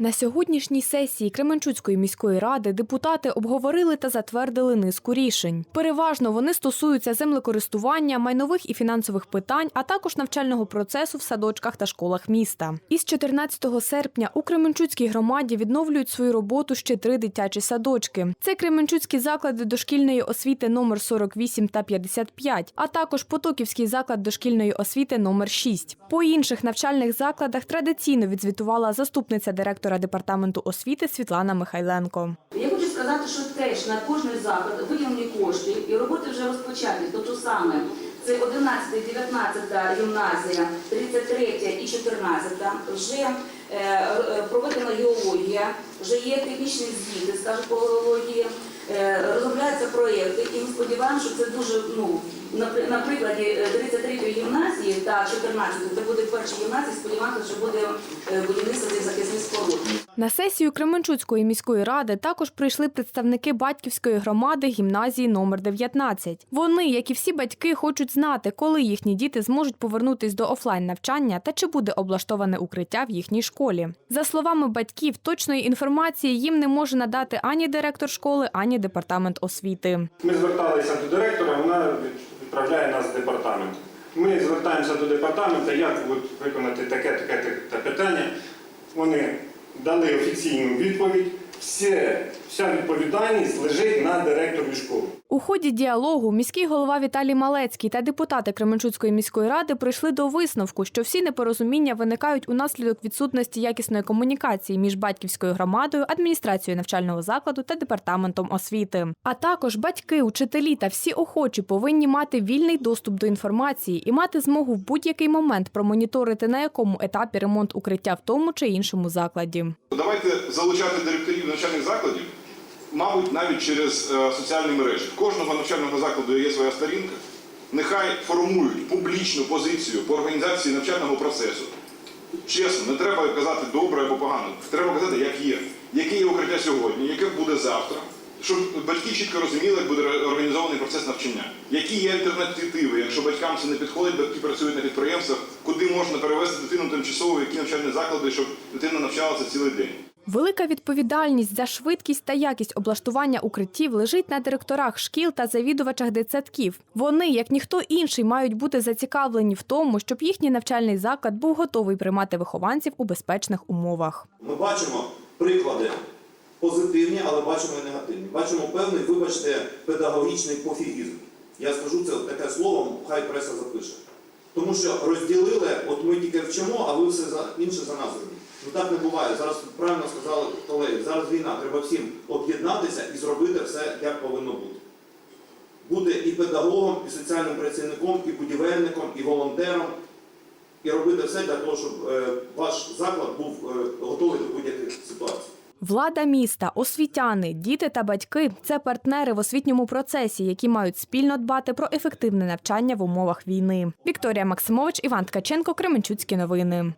На сьогоднішній сесії Кременчуцької міської ради депутати обговорили та затвердили низку рішень. Переважно вони стосуються землекористування, майнових і фінансових питань, а також навчального процесу в садочках та школах міста. Із 14 серпня у Кременчуцькій громаді відновлюють свою роботу ще три дитячі садочки. Це Кременчуцькі заклади дошкільної освіти номер 48 та 55, а також Потоківський заклад дошкільної освіти номер 6. По інших навчальних закладах традиційно відзвітувала заступниця директора департаменту освіти Світлана Михайленко. Я хочу сказати, що теж на кожний заклад виділені кошти і роботи вже розпочаті. Тобто саме це 11, 19 гімназія, 33 і 14 вже е, е, проведена геологія, вже є технічні звіти, скажу по геології, е, розробляються проєкти, і ми сподіваємося, що це дуже ну. На, прикладі е, 33-ї гімназії та 14-ї, це буде перші гімназії, сподіваємося, що буде е, будівництво захисних споруд. На сесію Кременчуцької міської ради також прийшли представники батьківської громади гімназії номер 19. Вони, як і всі батьки, хочуть знати, коли їхні діти зможуть повернутись до офлайн навчання та чи буде облаштоване укриття в їхній школі. За словами батьків, точної інформації їм не може надати ані директор школи, ані департамент освіти. Ми зверталися до директора, вона відправляє нас в департамент. Ми звертаємося до департаменту, як виконати таке, таке, таке та питання. Вони дали офіційну відповідь. Все, вся відповідальність лежить на директорі школи. У ході діалогу міський голова Віталій Малецький та депутати Кременчуцької міської ради прийшли до висновку, що всі непорозуміння виникають унаслідок відсутності якісної комунікації між батьківською громадою, адміністрацією навчального закладу та департаментом освіти. А також батьки, учителі та всі охочі повинні мати вільний доступ до інформації і мати змогу в будь-який момент промоніторити на якому етапі ремонт укриття в тому чи іншому закладі. Давайте залучати директорів навчальних закладів, мабуть, навіть через е, соціальні мережі. В кожного навчального закладу є своя сторінка. Нехай формують публічну позицію по організації навчального процесу. Чесно, не треба казати добре або погано. Треба казати, як є. Яке є укриття сьогодні, яке буде завтра. Щоб батьки чітко розуміли, як буде організований процес навчання. Які є альтернативи, якщо батькам це не підходить, батьки працюють на підприємствах, куди можна перевести дитину тимчасово, які навчальні заклади, щоб дитина навчалася цілий день. Велика відповідальність за швидкість та якість облаштування укриттів лежить на директорах шкіл та завідувачах дитсадків. Вони, як ніхто інший, мають бути зацікавлені в тому, щоб їхній навчальний заклад був готовий приймати вихованців у безпечних умовах. Ми бачимо приклади позитивні, але бачимо і негативні. Бачимо певний, вибачте, педагогічний пофігізм. Я скажу це таке слово, хай преса запише. Тому що розділили, от ми тільки вчимо, а ви все інше за нас робіть. Ну так не буває. Зараз правильно сказали колеги, зараз війна, треба всім об'єднатися і зробити все, як повинно бути. Бути і педагогом, і соціальним працівником, і будівельником, і волонтером, і робити все для того, щоб е, ваш заклад був е, готовий до будь-яких ситуацій. Влада міста, освітяни, діти та батьки це партнери в освітньому процесі, які мають спільно дбати про ефективне навчання в умовах війни. Вікторія Максимович, Іван Ткаченко, Кременчуцькі новини.